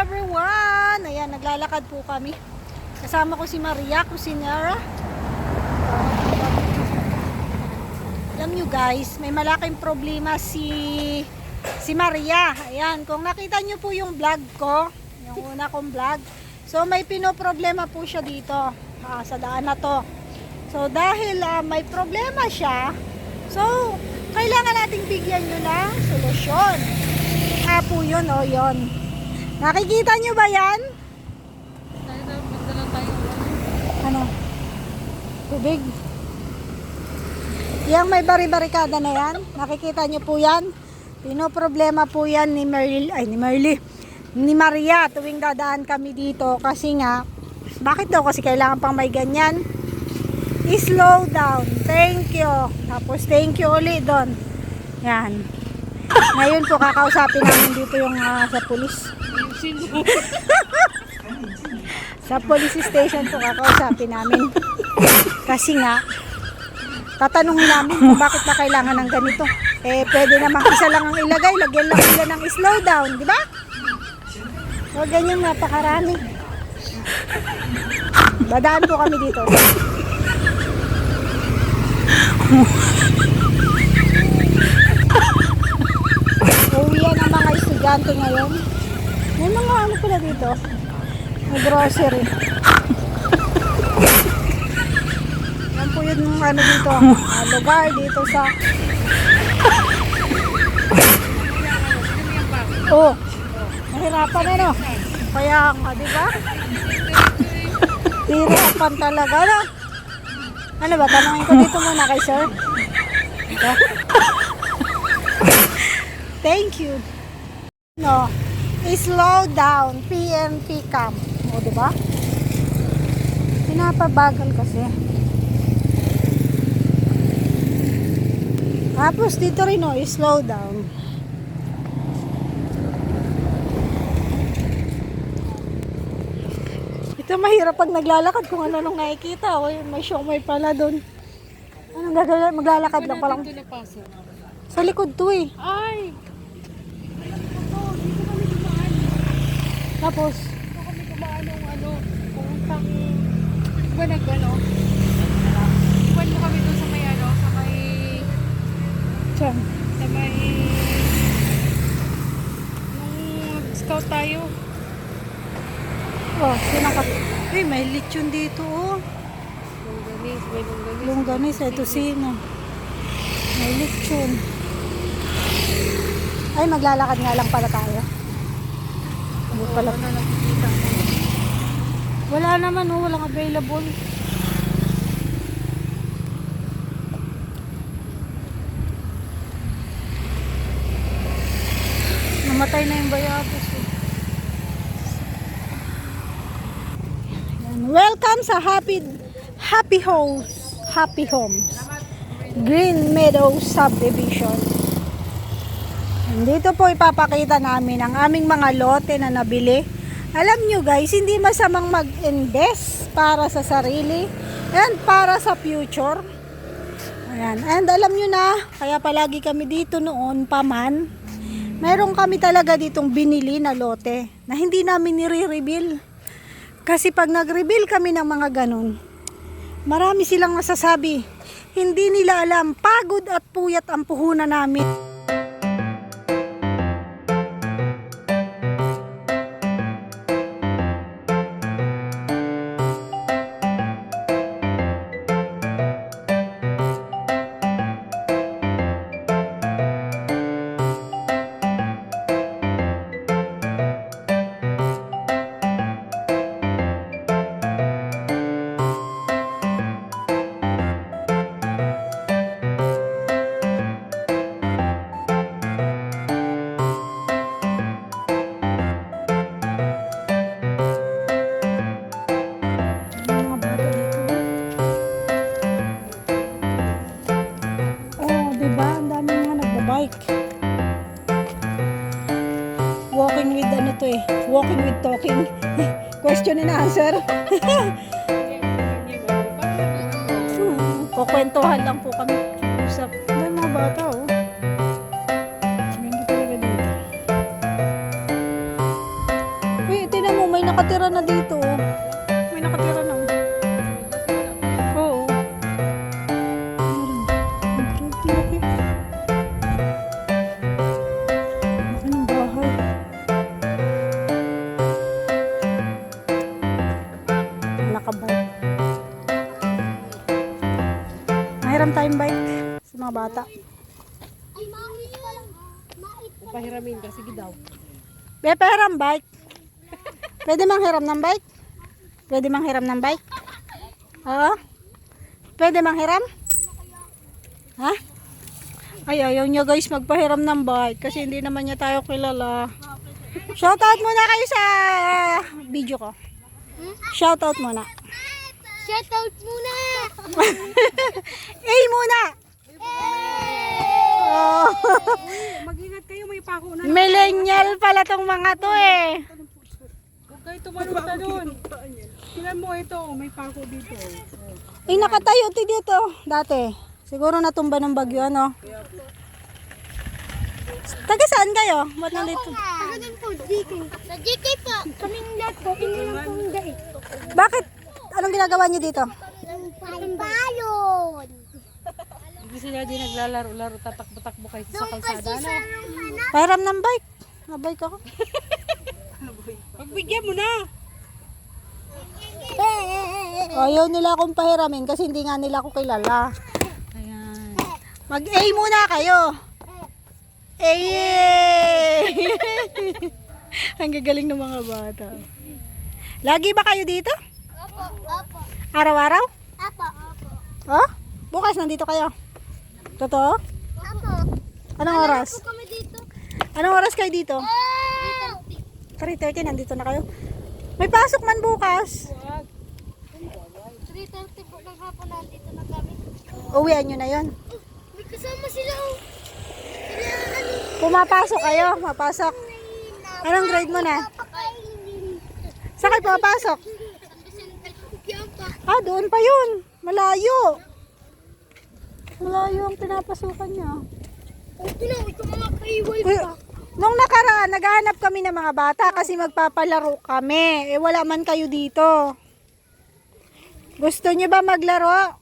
everyone! Ayan, naglalakad po kami. Kasama ko si Maria Cusinera. Alam nyo guys, may malaking problema si si Maria. Ayan, kung nakita nyo po yung vlog ko, yung una kong vlog, so may pinoproblema po siya dito ah, sa daan na to. So dahil ah, may problema siya, so kailangan nating bigyan nyo ng solusyon. Ah po yun, o yun. Nakikita nyo ba yan? Ano? Tubig? Yang may bari-barikada na yan, nakikita nyo po yan. Pinoproblema po yan ni Merly, ay ni Merly, ni Maria tuwing dadaan kami dito kasi nga, bakit daw kasi kailangan pang may ganyan? I-slow down. Thank you. Tapos thank you ulit doon. Yan. Ngayon po kakausapin namin dito yung ah, sa pulis. sa police station po kakausapin namin. Kasi nga, tatanungin namin kung bakit na kailangan ng ganito. Eh, pwede namang isa lang ang ilagay. Lagyan lang nila ng slow down, di ba? So, ganyan napakarami. Dadaan po kami dito. Uwian ang mga estudyante ngayon. May mga ano pala dito. May grocery. Yan po yung ano dito. ah, lugar dito sa... Oh, mahirapan na no. Kaya nga, di ba? Hirapan talaga, no? Ano ba, tanongin ko dito muna kay sir. Thank you. No, slow down, PNP cam. O, di ba? Pinapabagal kasi. Tapos dito rin, no, slow down. Ito mahirap pag naglalakad kung ano nung nakikita. O, may siomay pala doon. Anong gagawin? Maglalakad lang palang. Sa likod to eh. Ay! Tapos, Ito kami kumaan ng ano, puntang... Di ba nag-ano? Iwan mo kami doon sa may ano, sa may... tiyan. Sa may... Nung scout tayo. Oh, sinakat. Eh, may lechon dito oh. Lungganis, may lungganis. Longganis, ito sino. May lechon. Ay, maglalakad nga lang pala tayo. Pala. Ano nakikita? Wala naman oh, walang available. Namatay na yung bayatos eh. Welcome sa Happy Happy Homes. Happy Homes. Green Meadows Subdivision. Dito po ipapakita namin ang aming mga lote na nabili. Alam nyo guys, hindi masamang mag-invest para sa sarili and para sa future. Ayan. And alam nyo na, kaya palagi kami dito noon, paman, meron kami talaga ditong binili na lote na hindi namin nire-reveal. Kasi pag nag-reveal kami ng mga ganun, marami silang masasabi. Hindi nila alam, pagod at puyat ang puhunan namin. Talking. Question and answer. Kukwentuhan lang po kami. Usap. May mga bata oh. Uy, tinan mo, may nakatira na dito. Pahiramin ka, sige daw. Be, pahiram bike. Pwede mang hiram ng bike? Pwede mang hiram ng bike? Oo? Pwede mang hiram? Ha? Ay, ayaw niya guys magpahiram ng bike kasi hindi naman niya tayo kilala. Shoutout muna kayo sa video ko. Shoutout muna. Shoutout muna! Eh muna! Oh. Millennial pala tong mga to eh. Huwag kayo tumalong talon. Tingnan mo ito, may pako dito. Eh, nakatayo ti dito dati. Siguro natumba ng bagyo, ano? Taga saan kayo? Ba't nandito? Taga din po, DK. Sa DK po. Kaming lahat po, hindi lang po hindi. Bakit? Anong ginagawa niyo dito? Balon! Hindi sila di naglalaro-laro, tatakbo-takbo kayo sa kalsada. Ano? Pahiram ng bike. Mabike ako. Pagbigyan mo na. Ayaw nila akong pahiramin kasi hindi nga nila ako kilala. Ayan. Mag-A muna kayo. A! Ang gagaling ng mga bata. Lagi ba kayo dito? Opo, opo. Araw-araw? Opo, opo. Oh? Bukas nandito kayo. Totoo? Opo. Anong oras? Po kami dito. Anong oras kayo dito? 3.30 nandito na kayo. May pasok man bukas. 3.30 po ng hapon nandito na kami. Uwian nyo na yon. May kasama sila oh. Pumapasok kayo. Mapasok. Anong grade mo na? Saan kayo pumapasok? Yan pa. Ah, doon pa yun. Malayo. Malayo ang pinapasukan niya. Ito na, ito mga kaiwal Uy, nung nakaraan, naghahanap kami ng mga bata kasi magpapalaro kami. Eh, wala man kayo dito. Gusto niyo ba maglaro?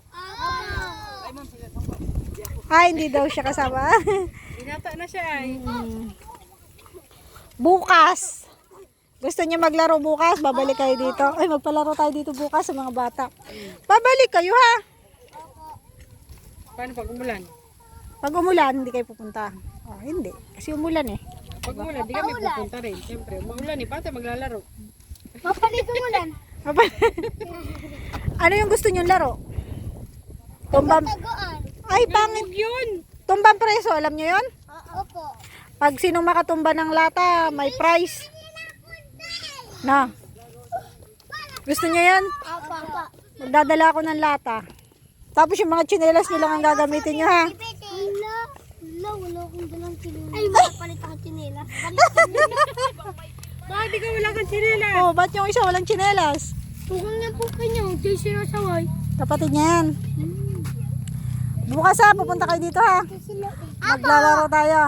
Ah, hindi daw siya kasama. Binata na siya ay. bukas. Gusto niyo maglaro bukas? Babalik kayo dito. Ay, magpalaro tayo dito bukas sa mga bata. Babalik kayo ha. Paano pag umulan? Pag umulan, hindi kayo pupunta. Oh, hindi. Kasi umulan eh. Pag umulan, di kami pupunta rin. Siyempre, maulan eh. Paano maglalaro? Mapalit umulan. ano yung gusto niyong laro? Tumbang... Tagoan. Ay, pangit. Yun! Tumbang preso, alam niyo yon? Opo. Pag sinong makatumba ng lata, may prize. Na. Gusto niyo yan? Opo. Opo. Magdadala ako ng lata. Tapos yung mga tsinelas nyo lang ang gagamitin nyo ha. Wala. Wala, wala akong dalang chinela. Ay, mapapalit ako chinela. Bakit di ka wala kang sinila? Oh, ba't yung isa walang tsinelas? Tukang niya po kanya. Diyan sila saway. Kapatid niya yan. Bukas ha, pupunta kayo dito ha. Sila. Maglalaro tayo.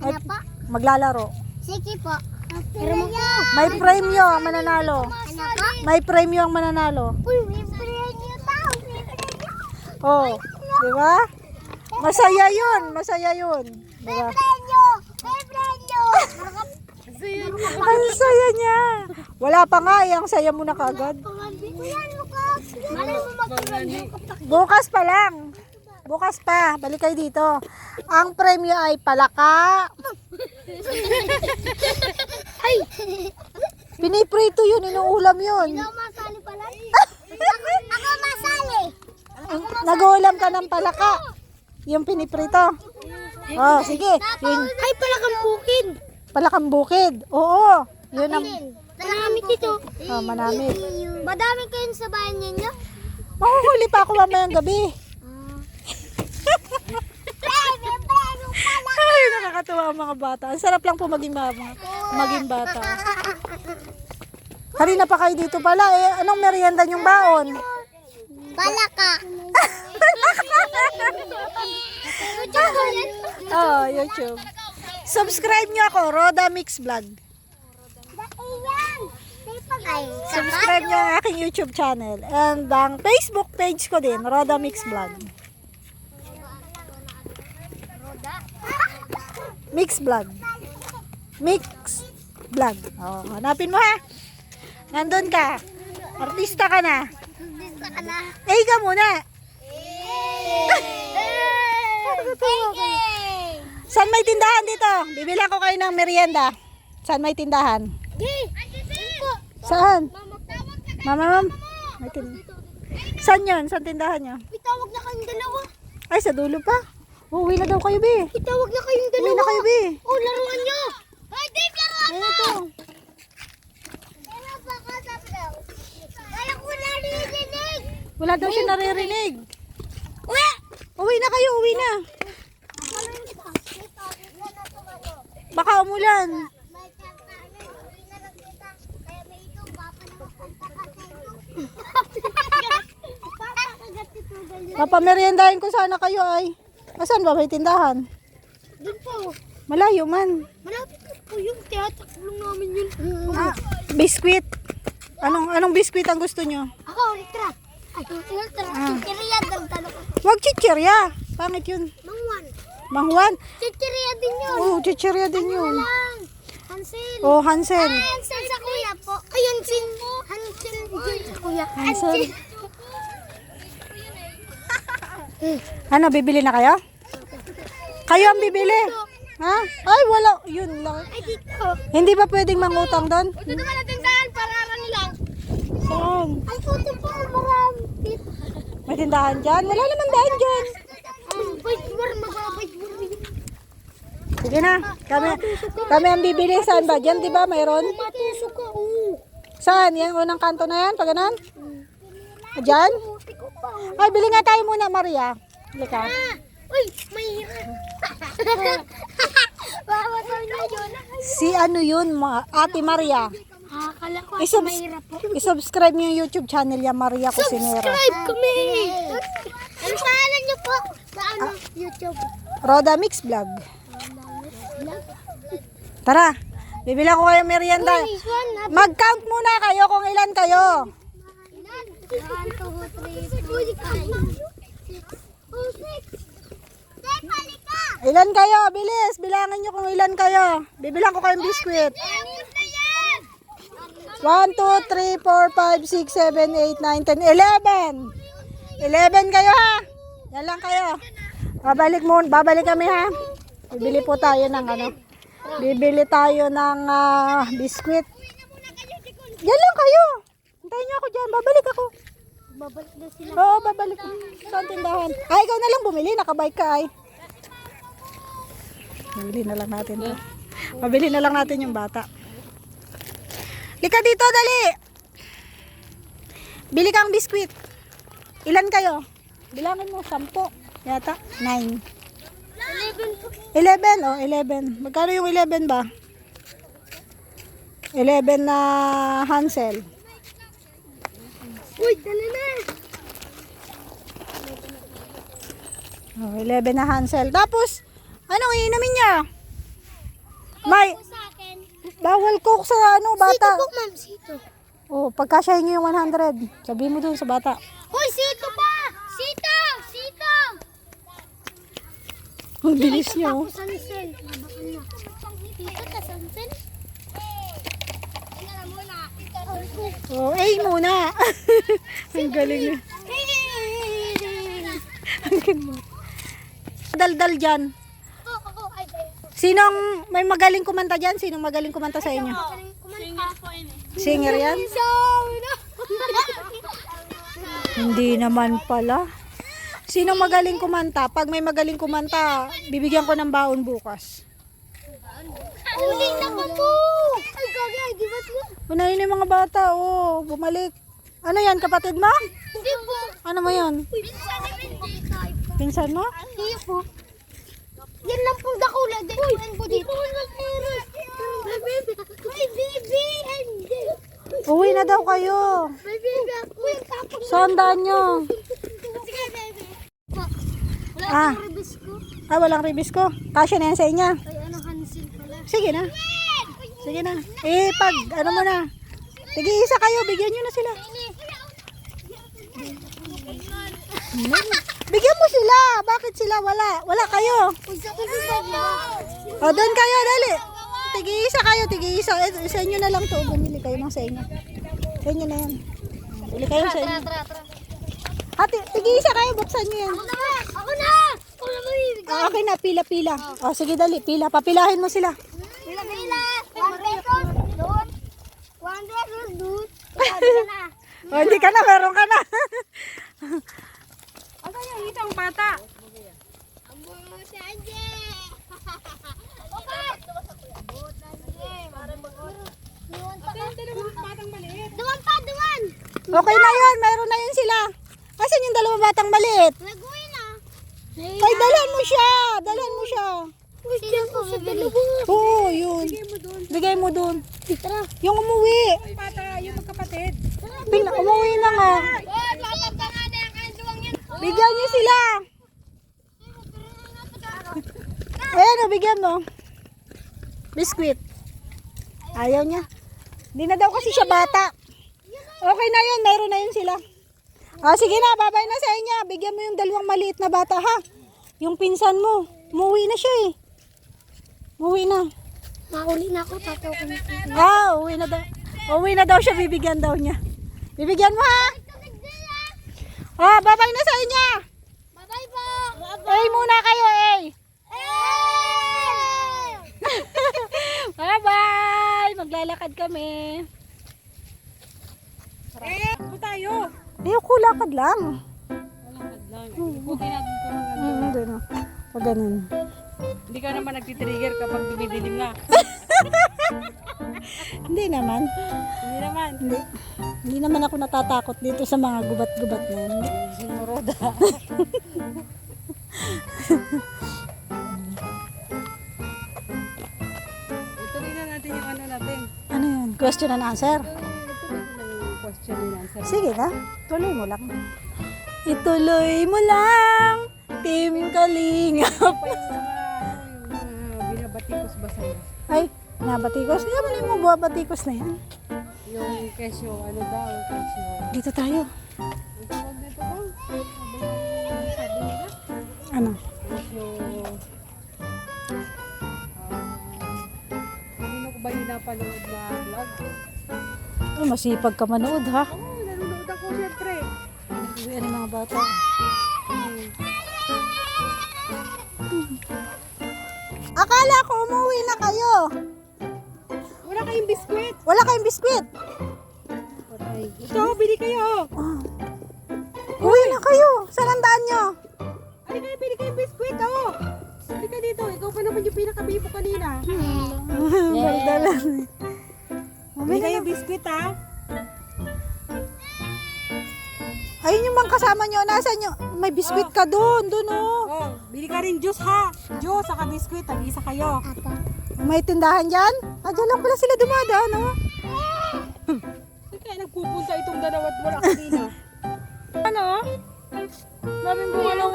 Ay, Ano po? maglalaro. Sige po. Pero mo May premyo ang mananalo. Ano po? May premyo ang mananalo. Uy, may premyo daw. May premyo. Oh, di ba? Masaya yun, masaya yun. Di ba? Ang saya niya. Wala pa nga, eh, ang saya mo na kagad. Bukas pa lang. Bukas pa, balik kayo dito. Ang premyo ay palaka. Ay! Piniprito yun, inuulam yun. Ikaw masali pala? ako, ako masali. Nag-uulam ka ng palaka. Yung piniprito. Oh, sige. Yun, Ay, pala kang bukid. palakang bukid. Oo. Yun ang Malamit ito. oh, manamit. Madami kayo sa bayan ninyo? Mahuhuli pa ako mamayang gabi. Ay, nakakatuwa ang mga bata. Ang sarap lang po maging, ma- maging bata. Kanina pa kayo dito pala eh. Anong merienda yung baon? Palaka. Oh, YouTube. Subscribe nyo ako, Roda Mix Vlog. Subscribe nyo ang aking YouTube channel. And ang Facebook page ko din, Roda Mix Vlog. Mix Vlog. Mix Vlog. Oh, hanapin mo ha. Nandun ka. Artista ka na. Ka na. Eh, ka muna. Saan may tindahan dito? Bibilang ko kayo ng merienda. Saan may tindahan? Saan? Mama, ma'am. May tin- Saan yun? Saan tindahan nyo? Itawag na kayong dalawa. Ay, sa dulo pa. Uwi na daw kayo, be. Itawag na kayong Uwi na kayo, be. Oh, laruan nyo. Ay, di, laruan ito. Ano ba ka sabi daw? Kaya ko naririnig. Wala daw siya naririnig. Uwe! Uwi na kayo, uwi na. Baka umulan. Papameriendahin ko sana kayo ay. Asan ba may tindahan? Doon po. Malayo man. Malapit po yung tiyatakulong namin yun. Ah, biskwit. Anong anong biskwit ang gusto nyo? Ako, ultra. Ah. Chichiria, dagdalo ko. Wag chichirya. Pangit yun. Mangwan. Mangwan. Chichiria din yun. Oo, chichirya din yun. Lang. Hansel. Oh, Hansel. Ay, Hansel sa kuya po. Ay, Hansel. Hansel din sa kuya. Hansel. Ano, bibili na kayo? Kayo ang bibili. Ha? Ay, wala. Yun lang. Ay, dito. Hindi ba pwedeng mangutang doon? Dito ka natin saan para lang. Saan? Ay, puto po. Marami. May tindahan dyan? Wala naman daan dyan. Sige na. Kami, kami ang bibili. Saan ba? Dyan, di ba? Mayroon? Matusok ka. Oo. Saan? Yan, unang kanto na yan? Pag ganun? Dyan? Ay, bili nga tayo muna, Maria. Halika. Ah. Uy, may. Si ano yun, ma- Ate Maria. Akala ko Isubs- mahirap po. isubscribe niyo yung YouTube channel niya, Maria Cusinera. Subscribe kami! Ano pangalan niyo po? Sa ano? YouTube? Roda Mix Vlog. Tara, bibila ko kayo merienda. This one, ha? Mag-count muna kayo kung ilan kayo. One, two, three, four, five, six. Oh, six. Six, halika! Ilan kayo? Bilis, bilangin nyo kung ilan kayo. Bibilang ko kayong biskwit. Ayun yan! 1, 2, 3, 4, 5, 6, 7, 8, 9, 10, 11. 11 kayo ha. Yan lang kayo. Babalik mo, babalik kami ha. Bibili po tayo ng ano. Bibili tayo ng ah, biskwit. Yan lang kayo. Hintayin nyo ako dyan. Babalik ako. Babalik na sila. Oo, babalik. Saan tindahan? Ay, ikaw na lang bumili. Nakabike ka ay. Bibili na lang natin. Mabili na lang natin yung bata. Lika dito, dali. Bili kang biskwit. Ilan kayo? Bilangin mo, sampo. Yata, nine. Eleven po. 11, oh, 11. Magkano yung 11 ba? 11 na Hansel. Uy, dali na! Oh, 11 na Hansel. Tapos, anong iinumin niya? May. Bawal coke sa ano, Sito bata. po, ma'am. Sito. Oh, pagkasyahin niyo yung 100. Sabihin mo dun sa bata. Uy, sito pa! Sito! Sito! Ang bilis niyo. oh. Na. Dito ka sansel? Oh, eh muna. Ang galing niya. Ang galing mo. Daldal dyan. Sinong may magaling kumanta dyan? Sinong magaling kumanta sa inyo? Singer yan? Hindi naman pala. Sinong magaling kumanta? Pag may magaling kumanta, bibigyan ko ng baon bukas. Uli na ko po! Ay, gagay, di ba't mo? Unahin yung mga bata, oh, bumalik. Ano yan, kapatid mo? Hindi po. Ano mo Mindy. Pinsan mo? Hindi po. Yan lang pong dakula. Uy, po dito. May baby. May baby. Uwi na daw kayo. Daan nyo? Sige, baby. Wala Ah. akong ribis ko. Ah, walang ribis ko. Kasya na yan sa inyo. Ay, ano, Hansil pala. Sige na. Sige na. Eh, pag, ano mo na. Tig-isa kayo, bigyan nyo na sila. Bigyan mo sila. Bakit sila wala? Wala kayo. O, doon kayo, dali. Tig-isa kayo, tig-isa. Eh, sa inyo na lang to. Bumili kayo ng sa inyo. Sa inyo na yan. Bili kayo sa inyo. Ate, tig-isa kayo, buksan nyo yan. Ako na! Ako na! Ako na mamimigay. Ah, okay na, pila-pila. O, sige, dali, pila. Papilahin mo sila. Pila, pila. One pesos, doon. One pesos, doon. Sabi ka na. O, hindi ka na, meron ka na. Yung isang bata? Duwan pa, duwan. Okay na yun, meron na yun sila. Asan yung dalawang batang maliit? Nag-uwi na. Kay, dalhan mo siya. Dalhan mo siya. Sino po bibili? Oo, yun. Bigay mo dun. Tara. Yung umuwi. Yung bata, yung magkapatid. Bigla, umuwi na nga. Oy, papapa nga na yung kanduwang yan. Bigyan niyo sila. Ayan o, bigyan mo. Biskuit. Ayaw niya. Hindi na daw kasi siya bata. Okay na yun, meron na yun sila. Ah, sige na, babay na sa inyo. Bigyan mo yung dalawang maliit na bata ha. Yung pinsan mo. Umuwi na siya eh. Umuwi na. Mahuli na ako, tataw ko na. Ah, uwi na daw. Uwi na daw siya, bibigyan daw niya. Bibigyan mo ha. Ah, babay na sa inyo. Bye-bye po. Eh muna kayo eh. Bye-bye! Maglalakad kami. Eh, po tayo. Eh, ako lakad lang. Lang. Ikutin natin na. Pag ganun. Hindi ka naman nagtitrigger kapag dumidilim na. Hindi naman. Hindi naman. Hindi. Hindi naman ako natatakot dito sa mga gubat-gubat na yun. Sinoroda. Ituloy na natin yung ano natin. Ano yun? Question and answer? Question and answer. Sige na. Tuloy mo lang. Ituloy mo lang. Team Kalingap. nabatikos. Hindi naman yung mga batikos na yan. Yung kesyo, ano daw, kesyo. Dito tayo. Nito ba? Sabi nila? Ano? Kesyo, ah, kanino ko ba yung napanood na vlog? Oh, masipag ka manood ha. Oo, oh, nanonood ako syempre. Uwi ng mga bata. Hmm. Akala ko umuwi na kayo. Kayong biskwit. Wala kayong biskwit. Ito, bili kayo. Ah. Uwi na kayo. Saan ang daan nyo? Ay, kayo, bili kayong biskwit, oh. Bili ka dito. Ikaw pa naman yung pinakabibo kanina. Maldalan. Bili kayong biskwit, ha? Ayun yung mga kasama nyo. Nasaan nyo? May biskwit ka doon. Doon oh. Oh, bili ka rin juice, ha? Juice, saka biskwit. Tag-isa kayo. May tindahan dyan? Ah, dyan lang pala sila dumadaan. Ay, kaya nagpupunta itong dalawa at wala kanina. Ano? Daming bunga ng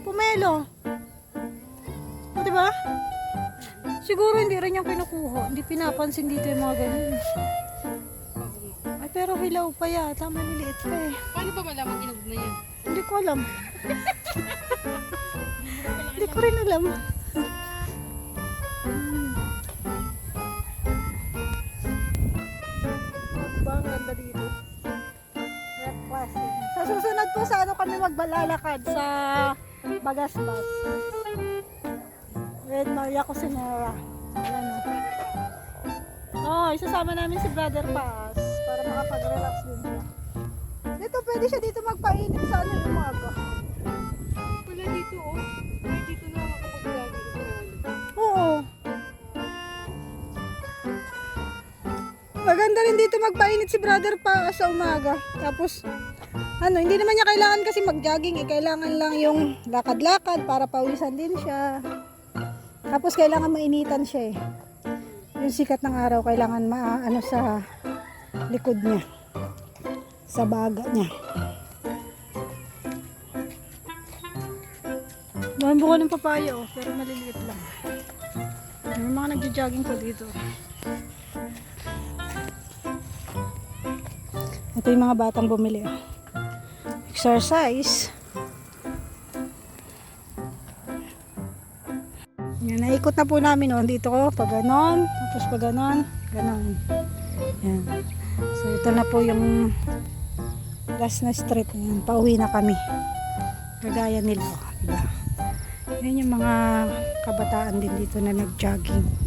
pumelo. O, diba? Siguro hindi rin yung kinukuha. Hindi pinapansin dito yung mga ganun. Ay, pero hilaw pa yata. Maliliit pa eh. Paano ba malamang inog na yan? Hindi ko alam. Ko rin alam. Diba, ang ganda dito. Sa susunod po sa ano kami magbalalakad sa Bagasbas. With Maria Cusinera. Ayan o. Oh, isasama namin si Brother Paz para makapag-relax din siya. Dito, pwede siya dito magpainit sa ano yung umaga. Wala dito, oh. Maganda rin dito magpainit si brother pa sa umaga. Tapos, ano, hindi naman niya kailangan kasi mag-jogging. Eh. Kailangan lang yung lakad-lakad para pawisan din siya. Tapos, kailangan mainitan siya eh. Yung sikat ng araw, kailangan ma, ano, sa likod niya. Sa baga niya. Dami buka ng papaya oh, pero maliliit lang. May mga nagja-jogging po dito. Ito yung mga batang bumili. oh. Exercise. Yan, naikot na po namin oh. Dito ko, pag ganon, tapos pag ganon, ganon. Yan. So, ito na po yung last na street. Yan, pauwi na kami. Kagaya nila. Oh, diba? Yan yung mga kabataan din dito na nag-jogging.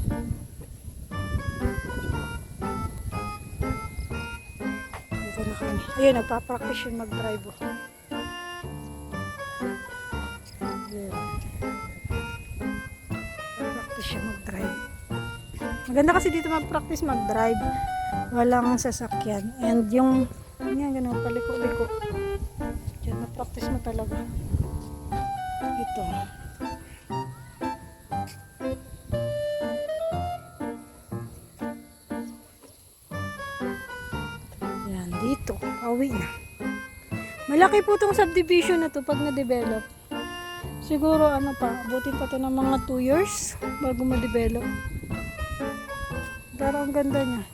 Ayun, nagpa-practice yun mag-drive. Ayun. Practice siya mag-drive. Maganda kasi dito mag-practice mag-drive. Walang sasakyan. And yung, yan, ganun, paliko-liko. Diyan, na-practice mo talaga. Ito. Malaki po itong subdivision na to pag na-develop. Siguro ano pa, abutin pa to ng mga 2 years bago ma-develop. Pero ang ganda niya.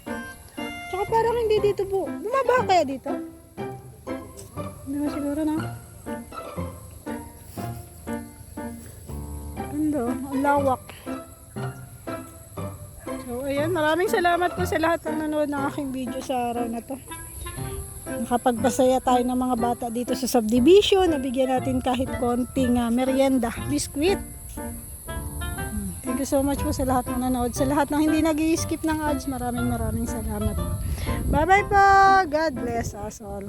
Tsaka parang hindi dito po. Bumaba kaya dito? Hindi mo siguro na. Ganda, oh. ang lawak. So, ayan. Maraming salamat po sa lahat ng nanood ng aking video sa araw na to. Nakapagpasaya tayo ng mga bata dito sa subdivision. Nabigyan natin kahit konting ah, merienda, biskwit. Hmm, Thank you so much po sa lahat ng nanood. Sa lahat ng hindi nag skip ng ads, maraming maraming salamat. Bye-bye po! God bless us all.